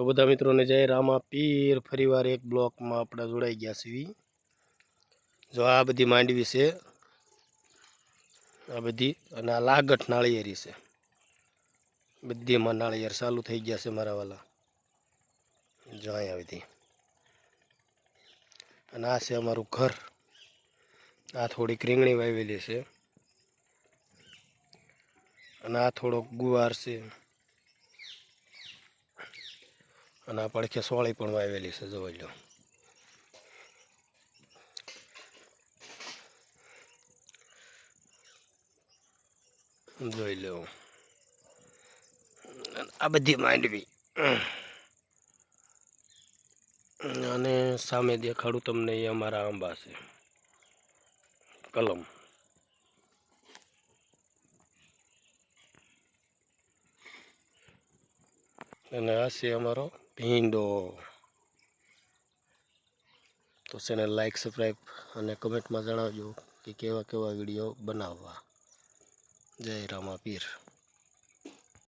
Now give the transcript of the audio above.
તો બધા મિત્રોને જય રામા પીર ફરીવાર એક બ્લોકમાં આપણે જોડાઈ ગયા છીએ જો આ બધી માંડવી છે, આ બધી અને આ લાગઠ નાળિયેરી છે. બધીમાં નાળિયેર ચાલુ થઈ ગયા છે મારા વાલા. જો અહીંયા બધી. અને આ છે અમારું ઘર. આ થોડીક રીંગણી વાવેલી છે. અને આ થોડોક ગુવાર છે. અને આ પડખે સોળી પણ વાવેલી છે જોઈ લો જોઈ લો. આ બધી માંડવી. અને સામે દેખાડું તમને એ અમારા આંબા છે. કલમ. અને આ છે અમારો ભીંડો તો ચેનલ લાઈક સબસ્ક્રાઈબ અને કમેન્ટમાં જણાવજો કે કેવા કેવા વીડિયો બનાવવા. જય રામા પીર